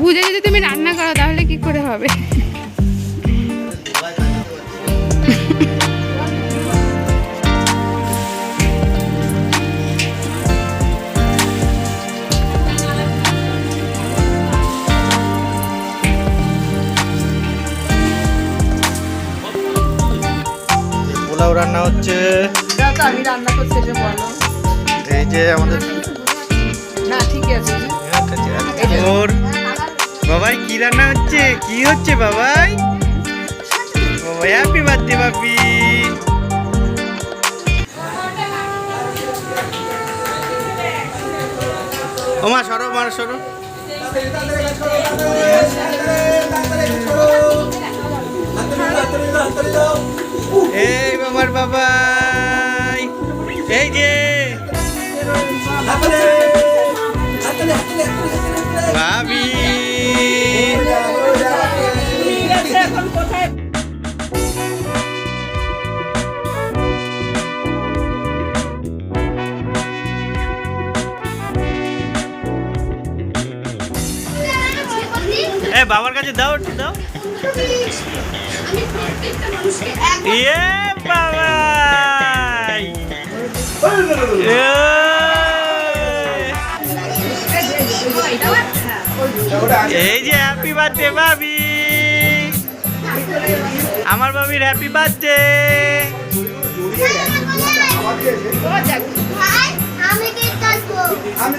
বুঝে যদি তুমি রান্না করো তাহলে কি করে হবে? পোলাও রান্না হচ্ছে। আমি রান্না করছি যে বলো। এই যে আমাদের না ঠিক আছে। ওর বাবাই, কি রান্না হচ্ছে? কি হচ্ছে বাবাই? বাবাই হ্যাপি বার্থডে বাপি। ওমা সরো মার সরো। এ বাবার কাছে দাও একটু দাও। ইয়ে বাবাই। এ। এই যে হ্যাপি বার্থডে ভাবি। আমার বাবির হ্যাপি বার্থডে আমি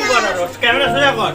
ও। ক্যামেরা সোজা কর।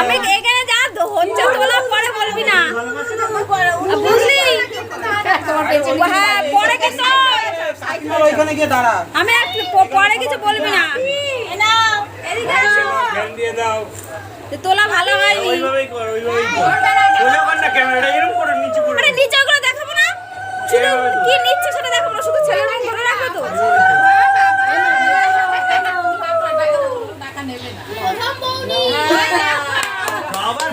আমি এখানে হ্যাঁ আমি পরে কিছু বলবি না। তোলা ভালো হয়নি। কি নিচ্ছে সেটা দেখাবো না, শুধু ছেলের ধরে রাখবে তো বাবা সব টাকা নিতে হাতটা মুছে ওকে খাবে তো না খেলছে এ এই যে এটা খাও, খাও। এই যে এই যে হাম হাম হাম হাম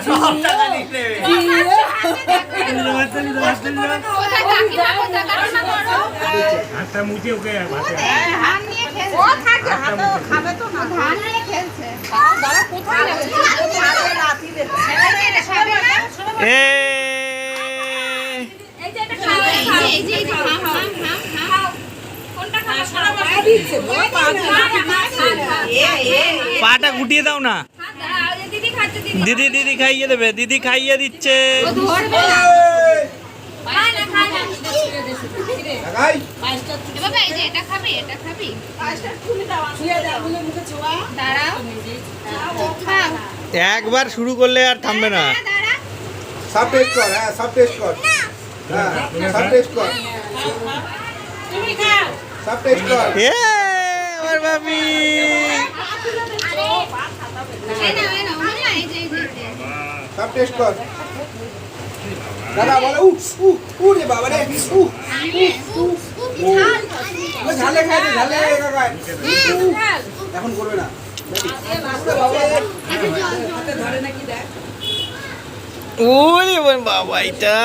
পাটা গুটিয়ে দাও না। দিদি দিদি খাইয়ে দেবে দিদি খাইয়ে দিচ্ছে। একবার শুরু করলে আর থামবে না। সব টেস্ট কর হ্যাঁ সব টেস্ট কর। হ্যাঁ সব টেস্ট কর। সব টেস্ট কর। এ আমার বাবি নাও এই নাও না এই যে এই যে, এই যে সব টেস্ট কর দাদা বলে উ উ উ রে বাবা রে উ উফ, উফ, ঝাল ওই ঝালে খাই দে ঝালে কাকা এখন করবে না। ওরে বাবা এটা।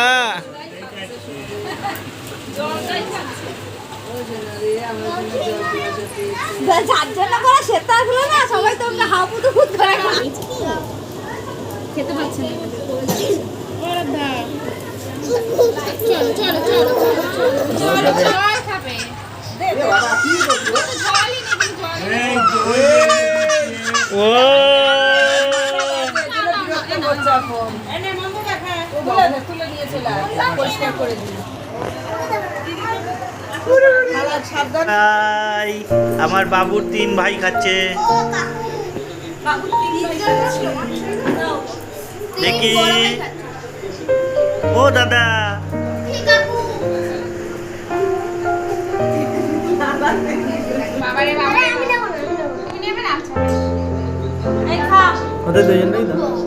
যার জন্য করে সেটা আসলো না। সবাই তোমরা হাবুদু ধরে খাবে খেতে পাচ্ছে না। চলো চলো চলো চলো জল খাবে তুলে পরিষ্কার করে আমার বাবুর তিন ভাই খাচ্ছে। দেখি। ও দাদা। ওদের দুজনেই দাও।